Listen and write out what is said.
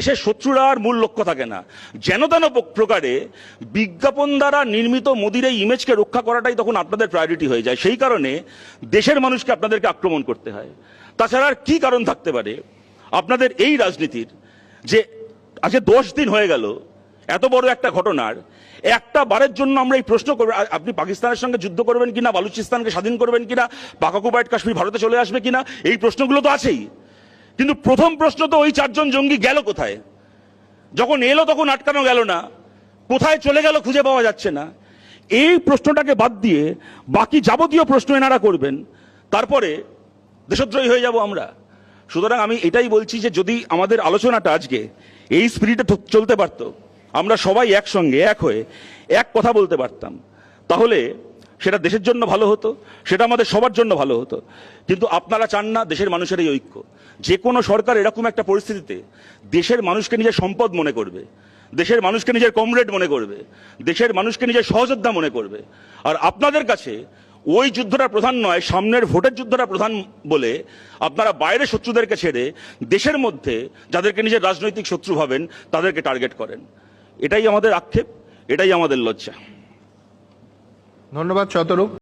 দেশের শত্রুরা আর মূল লক্ষ্য থাকে না। যেন তেন প্রকারে বিজ্ঞাপন দ্বারা নির্মিত মোদির এই ইমেজকে রক্ষা করাটাই তখন আপনাদের প্রায়োরিটি হয়ে যায়। সেই কারণে দেশের মানুষকে আপনাদেরকে আক্রমণ করতে হয়। তাছাড়া আর কি কারণ থাকতে পারে? আপনাদের এই রাজনীতির যে আজকে দশ দিন হয়ে গেল, এত বড় একটা ঘটনার, একটা বারের জন্য আমরা এই প্রশ্ন করব আপনি পাকিস্তানের সঙ্গে যুদ্ধ করবেন কিনা, বালুচিস্তানকে স্বাধীন করবেন কিনা পাকাকুপাইট কাশ্মীর ভারতে চলে আসবে কিনা, এই প্রশ্নগুলো তো আছেই। কিন্তু প্রথম প্রশ্ন তো ওই চারজন জঙ্গি গেল কোথায়? যখন এলো তখন আটকানো গেল না। কোথায় চলে গেল খুঁজে পাওয়া যাচ্ছে না। এই প্রশ্নটাকে বাদ দিয়ে বাকি যাবতীয় প্রশ্ন এনারা করবেন। তারপরে দেশদ্রোহী হয়ে যাব আমরা। সুতরাং আমি এটাই বলছি যে যদি আমাদের আলোচনাটা আজকে এই স্পিরিটে চলতে পারত, আমরা সবাই একসঙ্গে, এক হয়ে এক কথা বলতে পারতাম। তাহলে সেটা দেশের জন্য ভালো হতো, সেটা আমাদের সবার জন্য ভালো হতো। কিন্তু আপনারা চান না দেশের মানুষের এই ঐক্য। যে কোনো সরকার এরকম একটা পরিস্থিতিতে দেশের মানুষকে নিজের সম্পদ মনে করবে, দেশের মানুষকে নিজের কমরেড মনে করবে, দেশের মানুষকে নিজের সহযোদ্ধা মনে করবে। আর আপনাদের কাছে ওই যুদ্ধটা প্রধান নয়, সামনের ভোটের যুদ্ধটা প্রধান বলে আপনারা বাইরে শত্রুদেরকে ছেড়ে দেশের মধ্যে যাদেরকে নিজের রাজনৈতিক শত্রু ভাবেন, তাদেরকে টার্গেট করেন। এটাই আমাদের আক্ষেপ, এটাই আমাদের লজ্জা। ধন্যবাদ শতরূপ